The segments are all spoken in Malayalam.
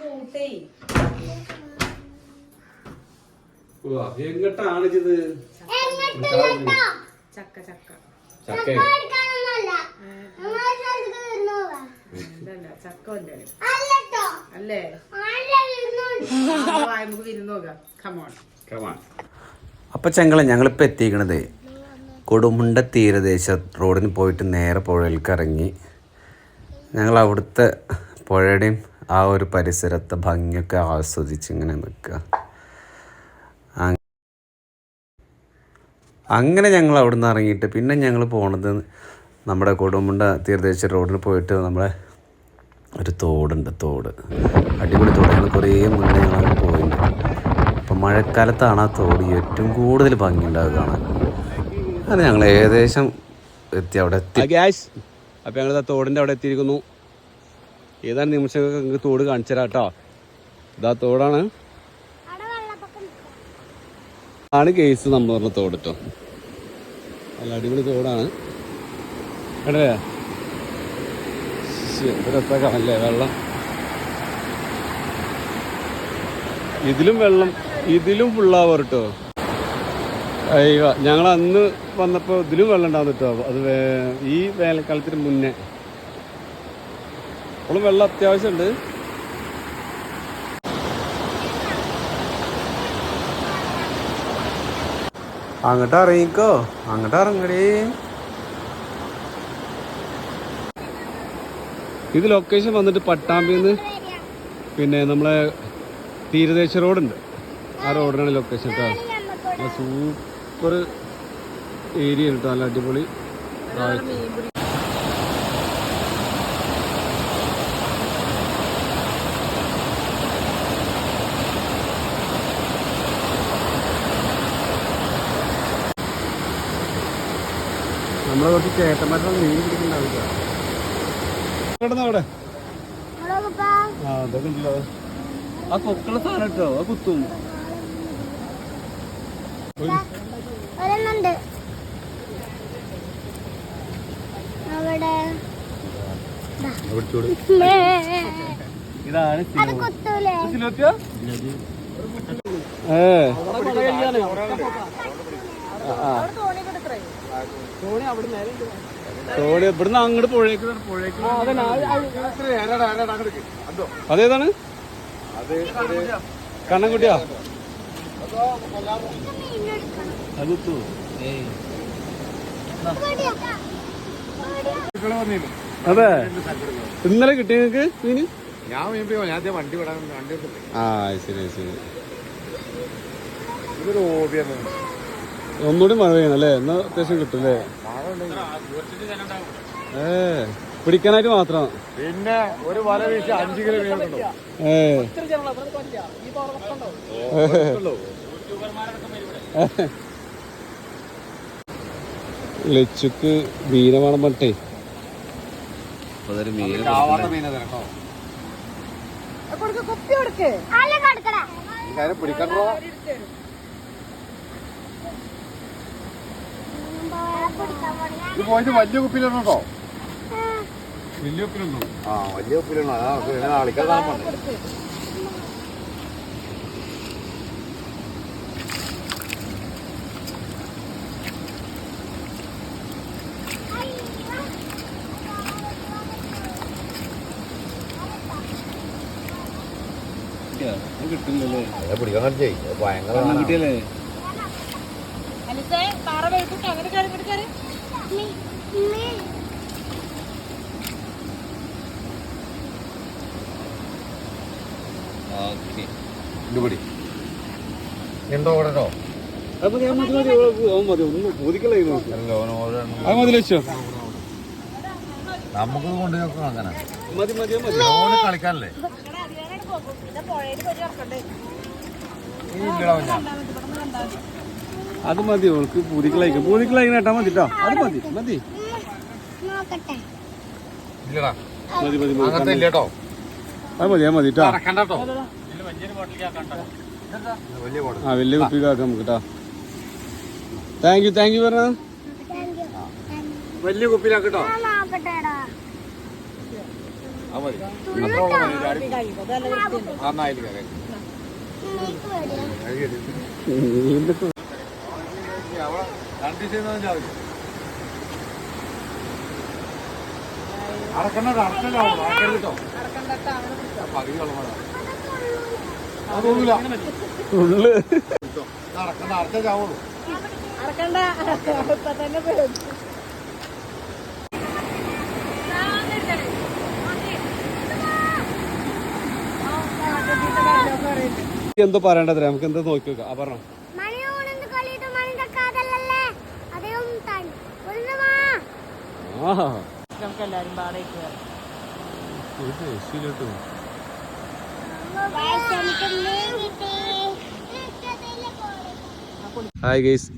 കൂട്ടേ. എങ്ങട്ടാണ് ഇത് ചക്ക ചക്ക. ചക്ക. ചക്ക അല്ലേ? നമുക്ക് വിരുന്ന് നോക്കാം കമോൺ ചങ്ങളെ ഞങ്ങളിപ്പോൾ എത്തിക്കണത് കൊടുമുണ്ട തീരദേശ റോഡിന് പോയിട്ട് നേരെ പുഴയിലേക്ക് ഇറങ്ങി. ഞങ്ങൾ അവിടുത്തെ പുഴയുടെയും ആ ഒരു പരിസരത്തെ ഭംഗിയൊക്കെ ആസ്വദിച്ച് ഇങ്ങനെ നിൽക്കുക. അങ്ങനെ ഞങ്ങൾ അവിടെ നിന്ന് ഇറങ്ങിയിട്ട് പിന്നെ ഞങ്ങൾ പോണത് നമ്മുടെ കൊടുമുണ്ട തീരദേശ റോഡിൽ പോയിട്ട് നമ്മളെ ഒരു തോടുണ്ട് തോട്. അടിപൊളി തോട് ഞങ്ങൾ കുറേ മുന്നേ ഞങ്ങൾ പോയിട്ടുണ്ട്. അപ്പം മഴക്കാലത്താണ് ആ തോട് ഏറ്റവും കൂടുതൽ ഭംഗിയുണ്ടാവുക കാണാൻ. അങ്ങനെ ഞങ്ങൾ ഏകദേശം എത്തി അവിടെ എത്തി. ഗ്യാസ് അപ്പം ഞങ്ങൾ തോടിന്റെ അവിടെ എത്തിയിരിക്കുന്നു. ഏതാണ് നിമിഷം നിങ്ങൾക്ക് തോട് കാണിച്ചു തരാം കേട്ടോ ഇതാ തോടാണ് ആണ് കേസ് നമ്മൾ പറഞ്ഞ തോട് കേട്ടോ നല്ല അടിപൊളി തോടാണ്. കണ്ടേ? വെള്ളം? ഇതിലും വെള്ളം ഇതിലും ഫുള്ളാവർ കേട്ടോ അയ്യോ ഞങ്ങൾ അന്ന് വന്നപ്പോൾ ഇതിലും വെള്ളം ഉണ്ടാവും കേട്ടോ അത് ഈ വേനൽക്കാലത്തിന് മുന്നേ. ഇപ്പോഴും വെള്ളം അത്യാവശ്യമുണ്ട് അങ്ങോട്ട് ഇറങ്ങിക്കോ. അങ്ങോട്ട് ഇറങ്ങടി. ഇത് ലൊക്കേഷൻ വന്നിട്ട് പട്ടാമ്പിന്ന് പിന്നെ നമ്മളെ തീരദേശ റോഡുണ്ട്. ആ റോഡിനാണ് ലൊക്കേഷൻ കേട്ടോ സൂപ്പർ ഏരിയ കേട്ടോ നല്ല അടിപൊളി നമ്മളെ കുറച്ച് ചേട്ടന്മാരുടെ മീൻ പിടിക്കേണ്ട ആവശ്യമാണ് അവിടെ? ആ അതൊക്കെ ഉണ്ടല്ലോ. ആ കൊക്കള സാധനം കേട്ടോ ആ കുത്തും. ഇതാണ് ഏ. ആ, ആ. തോണി ഇവിടുന്ന് അങ്ങോട്ട് പുഴയ്ക്ക് പുഴയ്ക്ക് അതേതാണ്? കണ്ണൻകുട്ടിയാ? അത് കുത്തു അതെ. ഇന്നലെ കിട്ടി നിങ്ങക്ക് മീന്? ഞാൻ വീണ്ടും ഞാൻ വണ്ടി വിടാൻ. ആ ശരി ശരി. ഇതൊരു ഹോബിയാണ് ഒന്നുകൂടി മഴ പെയ്യണം അല്ലേ? എന്നാ അത്യാവശ്യം കിട്ടും അല്ലേ? ഏ പിടിക്കാനായിട്ട് മാത്രം. പിന്നെ ഒരു വല വീശി അഞ്ച് കിലോ മീൻ കിട്ടും ഏ. ലച്ചുക്ക് മീന വേണം പറഞ്ഞിട്ടേ അതൊരു മീൻ ചാവാത്ത മീനെ കേട്ടോ കൊടുക്ക് കുപ്പി കൊടുക്ക് അല്ല കൊടുക്കടാ ഈ കാര്യം പിടിക്കണ്ടോ ഇത് പോയിട്ട് വലിയ കുപ്പിയിലുണ്ടോ വലിയ ഉപ്പിലുണ്ടോ ആ വലിയ കുപ്പിയിലിടണം അതാ കളിക്കാൻ പിടിക്കാൻ കാണിച്ചേ ഭയങ്കര കിട്ടിയല്ലേ? അലിസേ പാറ വെയിട്ടിട്ട് അങ്ങനെ കയറി ഇങ്ങോട്ട് കയറി ഓക്കെ ഇത് പിടി. ഉണ്ടോ ഉണ്ടോ ഞാൻ മതി മതി അവൻ മതി. ഒന്ന് നോക്ക്. ഓരോന്നും അത് മതി ലക്ഷ്യോ? നമുക്ക് കൊണ്ട് നോക്കണം അങ്ങനെ. മതി മതി മതി. ഓന് കളിക്കാനല്ലേ? ഇല്ലടാ ഞാൻ അത് മതി ഓൾക്ക്. പൂതിക്കളായിക്കും. പൂതിക്കളായിക്കും കേട്ടാ മതി കേട്ടോ അത് മതി മതി. അത് മതി അത് മതി കേട്ടോ. ആ വലിയ കുപ്പി കാക്കാം നമുക്ക് കേട്ടോ. താങ്ക് യു താങ്ക് യു പറഞ്ഞ? വലിയ കുപ്പിയിലാക്കട്ടോ ആ മതി. അവിടെ രണ്ട് കേട്ടോ. അതൊന്നുമില്ല ഉള്ളു. ചാവുള്ളൂ. ഇപ്പൊ തന്നെ എന്തോ പറയണ്ടത് നമുക്ക് എന്താ നോക്കി നോക്കാം ആ പറഞ്ഞോ. നമുക്ക് എല്ലാരും പാടെ ഹായ് ഗൈസ്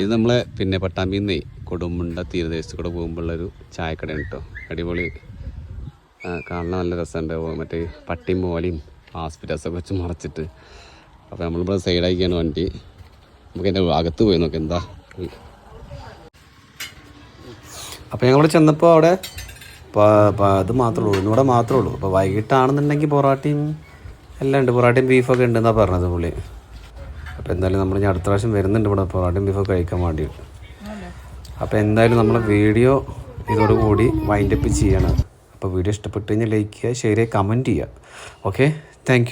ഇത് നമ്മളെ പിന്നെ പട്ടാമ്പിന്നേ കൊടുമുണ്ട തീരദേശത്ത് കൂടെ പോകുമ്പോഴുള്ളൊരു ചായക്കടയാണ് കേട്ടോ അടിപൊളി കാണാൻ നല്ല രസമുണ്ട്. മറ്റേ പട്ടിയും പോലെയും ആസ്പിറ്റസൊക്കെ വെച്ച് മറച്ചിട്ട്. അപ്പോൾ നമ്മളിവിടെ സൈഡാക്കിയാണ് വണ്ടി. നമുക്ക് എന്റെ അകത്ത് പോയി നോക്കാം എന്താ? അപ്പോൾ ഞങ്ങളിവിടെ ചെന്നപ്പോൾ അവിടെ അത് മാത്രമേ ഉള്ളൂ. ഇന്നിവിടെ മാത്രമേ ഉള്ളൂ. അപ്പോൾ വൈകിട്ടാണെന്നുണ്ടെങ്കിൽ പൊറാട്ടയും എല്ലാം ഉണ്ട്. പൊറാട്ടയും ബീഫൊക്കെ ഉണ്ടെന്നാണ് പറഞ്ഞത് പുള്ളി. അപ്പോൾ എന്തായാലും നമ്മൾ ഇനി അടുത്ത പ്രാവശ്യം വരുന്നുണ്ട് ഇവിടെ പൊറാട്ടയും ബീഫൊക്കെ കഴിക്കാൻ വേണ്ടിയിട്ട് അപ്പോൾ എന്തായാലും നമ്മൾ വീഡിയോ ഇതോടുകൂടി വൈൻഡപ്പ് ചെയ്യണം. അപ്പോൾ വീഡിയോ ഇഷ്ടപ്പെട്ടു കഴിഞ്ഞാൽ ലൈക്ക് ചെയ്യുക ഷെയർ ചെയ്യുക കമന്റ് ചെയ്യുക. Okay thank